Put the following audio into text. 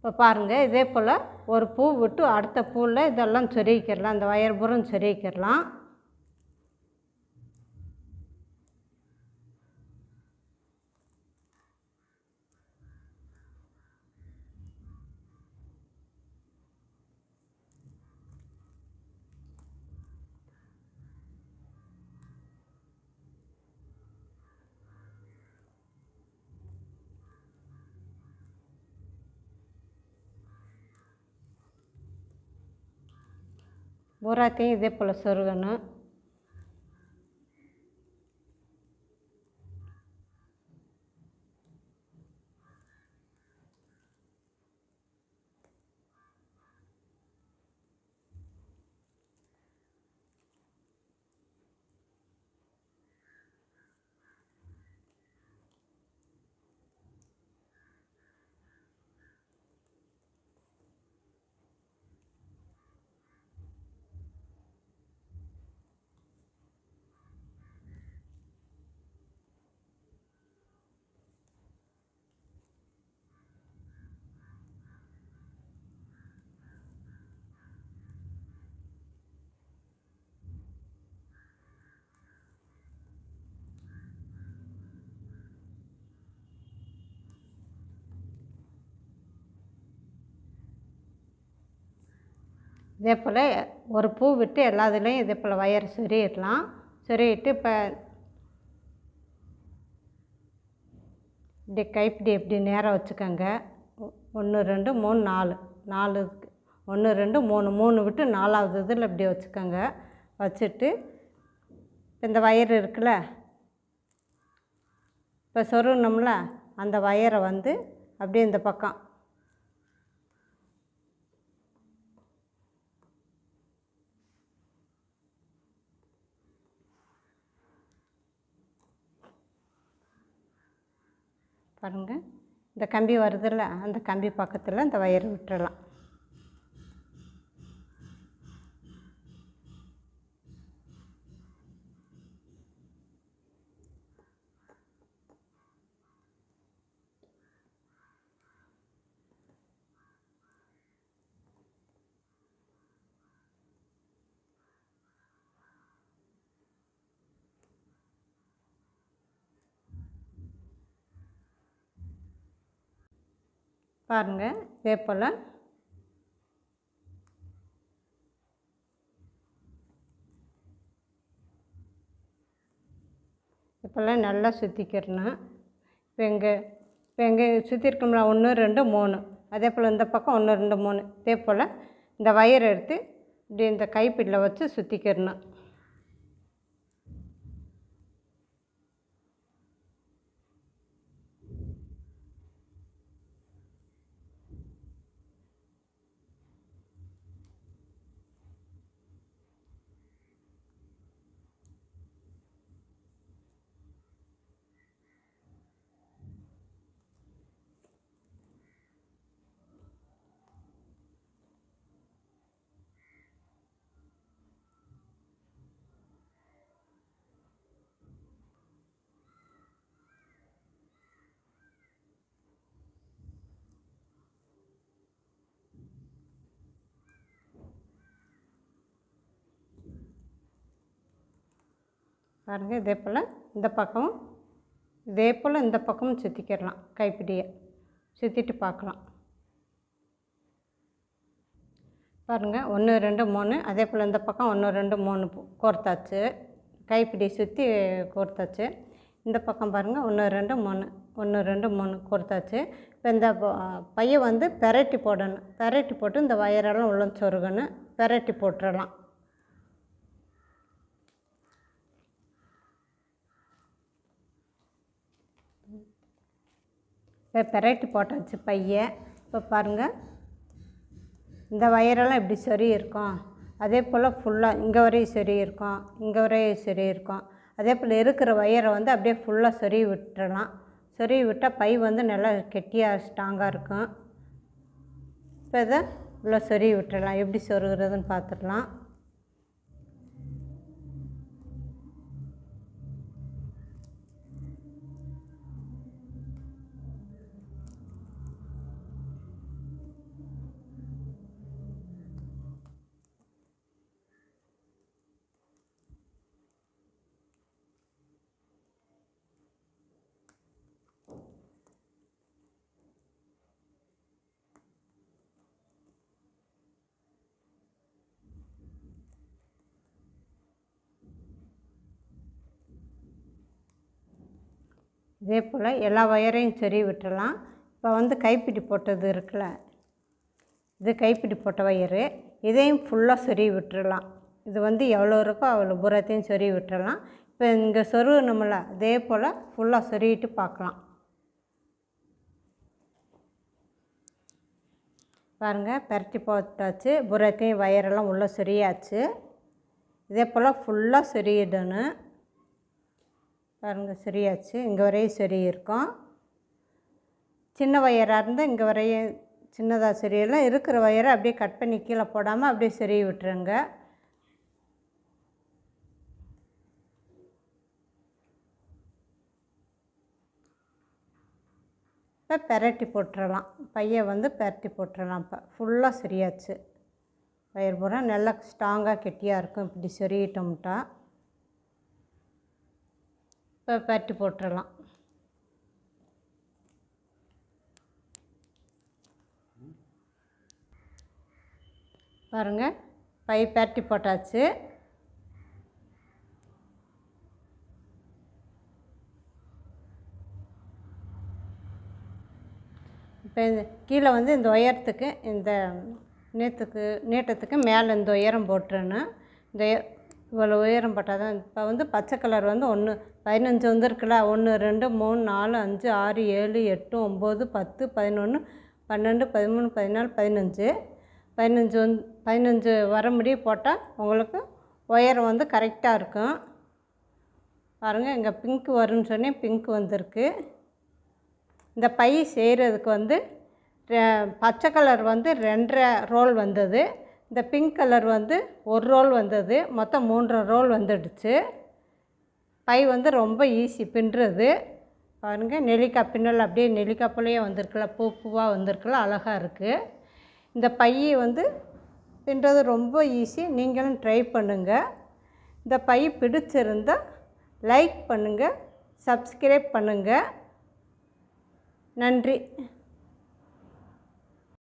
இப்போ பாருங்கள் இதே போல் ஒரு பூ விட்டு அடுத்த பூவில் இதெல்லாம் சொருகிக்கிறலாம். இந்த வயர் பூரம் சொருகிக்கிறலாம். பூராத்தையும் இதே போல் சொருகணும். இதே போல் ஒரு பூ விட்டு எல்லா இதுலேயும் இதே போல் வயர் சொருகிடலாம். சொருகிட்டு இப்போ இப்படி கைப்பிடி இப்படி நேராக வச்சுக்கோங்க. ஒன்று ரெண்டு மூணு நாலு. நாலு ஒன்று ரெண்டு மூணு. மூணு விட்டு நாலாவது இதில் இப்படி வச்சுக்கோங்க. வச்சுட்டு இந்த வயர் இருக்குல்ல இப்போ சொருகணும்ல அந்த வயரை வந்து அப்படியே இந்த பக்கம் பாருங்கள் இந்த கம்பி வருதுல்ல அந்த கம்பி பக்கத்தில் இந்த வயர் விட்டுறலாம். பாருங்கள் இதே போல் இப்போல்லாம் நல்லா சுற்றிக்கிறணும் இப்போ எங்கள் இப்போ எங்கே சுற்றிருக்கோம்ல ஒன்று ரெண்டு மூணு. அதே போல் இந்த பக்கம் ஒன்று ரெண்டு மூணு. இதே போல் இந்த வயர் எடுத்து இப்படி இந்த கைப்பிடில் வச்சு சுற்றிக்கிறணும் பாருங்கள் இதே போல் இந்த பக்கமும் இதே போல் இந்த பக்கமும் சுற்றிக்கிடலாம் கைப்பிடியை. சுற்றிட்டு பார்க்கலாம். பாருங்கள் ஒன்று ரெண்டு மூணு. அதே போல் இந்த பக்கம் ஒன்று ரெண்டு மூணு கோர்த்தாச்சு. கைப்பிடி சுற்றி கோர்த்தாச்சு. இந்த பக்கம் பாருங்கள் ஒன்று ரெண்டு மூணு. ஒன்று ரெண்டு மூணு கோர்த்தாச்சு. இப்போ இந்த பையன் வந்து பெரட்டி போடணும். பெரட்டி போட்டு இந்த வயரெல்லாம் உள்ள சொருகணும். பெரட்டி போட்டுடலாம் இப்போ பெரட்டி போட்டாச்சு பையை. இப்போ பாருங்கள் இந்த வயரெல்லாம் இப்படி சொறி இருக்கும். அதே போல் ஃபுல்லாக இங்கே வரையும் சொறி இருக்கும் இங்கே வரையும் சொறி இருக்கும். அதே போல் இருக்கிற வயரை வந்து அப்படியே ஃபுல்லாக சொறி விட்டுறலாம். சொறி விட்டால் பை வந்து நல்லா கெட்டியாக ஸ்ட்ராங்காக இருக்கும். இப்போ இதை உள்ள சொறி விட்டுறலாம். எப்படி சொருகிறதுன்னு பார்த்துடலாம். இதே போல் எல்லா ஒயரையும் சொருகி விட்டுடலாம். இப்போ வந்து கைப்பிடி போட்டது இருக்குல்ல இது கைப்பிடி போட்ட ஒயரு. இதையும் ஃபுல்லாக சொருகி விட்டுறலாம் இது வந்து எவ்வளோ இருக்கோ அவ்வளோ பூரத்தையும் சொருகி விட்டுறலாம் இப்போ இங்கே சொருகணும்ல அதே போல் ஃபுல்லாக சொருகிட்டு பார்க்கலாம். பாருங்கள் பரட்டி போட்டாச்சு. புறத்தையும் வயரெல்லாம் உள்ளே சொரியாச்சு இதே போல் ஃபுல்லாக சொரியிடணும் பாருங்கள் சரியாச்சு. இங்கே வரையும் சொருகி இருக்கும். சின்ன வயராக இருந்தால் இங்கே வரையும் சின்னதாக சரியெல்லாம் இருக்கிற வயரை அப்படியே கட் பண்ணி கீழே போடாமல் அப்படியே சொருகி விட்டுருங்க. இப்போ பெரட்டி போட்டுடலாம் பையை வந்து பெரட்டி போட்டுடலாம் இப்போ. ஃபுல்லாக சரியாச்சு. வயர் பூரா நல்லா ஸ்ட்ராங்காக கெட்டியாக இருக்கும். இப்படி சொருகிட்டோம்ட்டா. இப்போ பெரட்டி போட்டுடலாம் பாருங்கள் பை பெரட்டி போட்டாச்சு. இப்போ இந்த கீழே வந்து இந்த உயரத்துக்கு இந்த நீத்துக்கு நீட்டத்துக்கு மேலே இந்த உயரம் போட்டுருன்னு இந்த இவ்வளோ உயரம் போட்டால் தான் இப்போ வந்து பச்சை கலர் வந்து ஒன்று பதினஞ்சு வந்துருக்குல்ல ஒன்று ரெண்டு மூணு நாலு அஞ்சு ஆறு ஏழு எட்டு ஒம்பது பத்து பதினொன்று பன்னெண்டு பதிமூணு பதினாலு பதினஞ்சு. பதினஞ்சு வந் பதினஞ்சு வர முடிய போட்டால் உங்களுக்கு உயரம் வந்து கரெக்டாக இருக்கும். பாருங்கள் இங்கே பிங்க் வரும்னு சொன்னேன் பிங்க் வந்திருக்கு. இந்த பை செய்கிறதுக்கு வந்து ரெ- பச்சை கலர் வந்து ரெண்டரை ரோல் வந்தது. இந்த பிங்க் கலர் வந்து ஒரு ரோல் வந்தது. மொத்தம் மூன்றரை ரோல் வந்துடுச்சு. பை வந்து ரொம்ப ஈஸி பின்னுறது. பாருங்கள் நெல்லிக்காய் பின்னல் அப்படியே நெல்லிக்காய் போலயே வந்திருக்குல்ல பூ பூவாக வந்திருக்குல்ல அழகாக இருக்குது இந்த பையை வந்து பின்னுறது ரொம்ப ஈஸி நீங்களும் ட்ரை பண்ணுங்கள் இந்த பை பிடிச்சிருந்தா லைக் பண்ணுங்கள் சப்ஸ்கிரைப் பண்ணுங்கள் நன்றி.